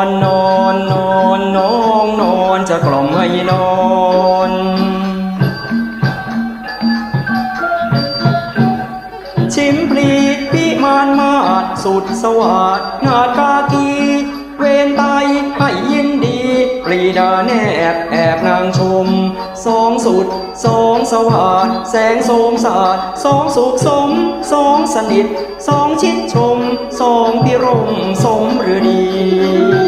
อนนอนนอนน้องนอนจะกล่อมให้นอนชิมปรีพิมานมาดสุดสวัสดนาดกากีเวนไตให้ยินดีปรีดาแนบแอบนางชม สองสุดสองสวัสดแสงโสมสาดสองสุขสม สองสนิท สองชิดชม สองพิรมสมหรือดี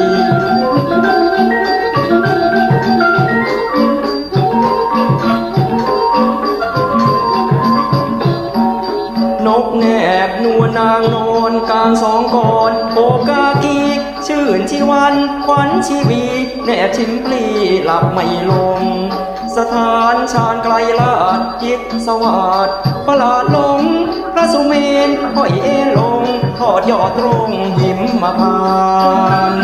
แนบนวลนางนอนกลางสองกอนโอกากีชื่นชีวันขวัญชีวีแนบชิมพลีหลับไม่ลง สถานชาญไกลลาดจิตสวัสดประหลาดลง พระสุเมนห้อยเอลง ทอดยอดตรงหิมมาพาน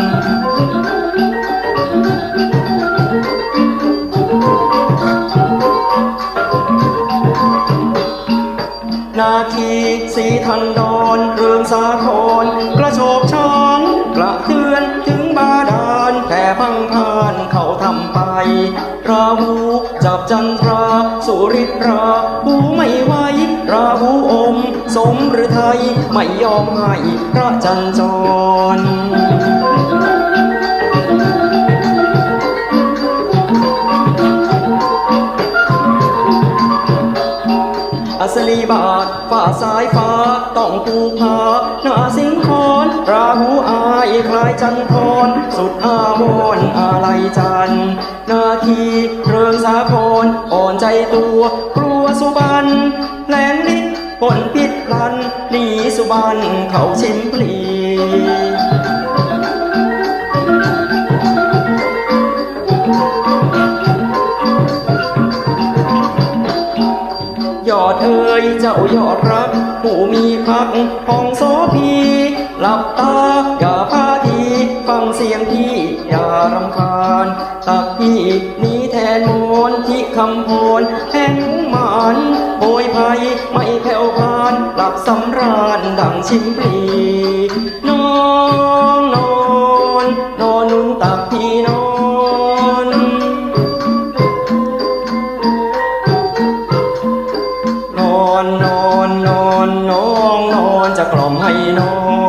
นาคีสีทันดอนเรืองสาครกระโชกช้อนกระเทือนถึงบาดาลแผ่พังพานเขาทำไปราหูจับจันทราสุริตราหูไม่ไหวราหูอม สมหรือไทยไม่ยอมให้พระจันจร บาทฝ่าสายฟ้าต้องปูผาหน้าสิงคอนราหูอายคล้ายจันทรสุดอาวรณ์อาลัยจัน นาทีเริงสาพรอ่อนใจตัวกลัวสุบันแหลงนิดปนพิษลันหนีสุบันเขาชิมพลี เจ้ายอดรักผู้มีพักห้องโสพีหลับตาอย่าพาทีฟังเสียงพี่อย่ารำคาญตักพี่นี้แทนมนที่คำพรแห่งหมานโอยภัยไม่แผ่วพานหลับสำราญดังชิมปลีน้อน กล่อมให้น้อง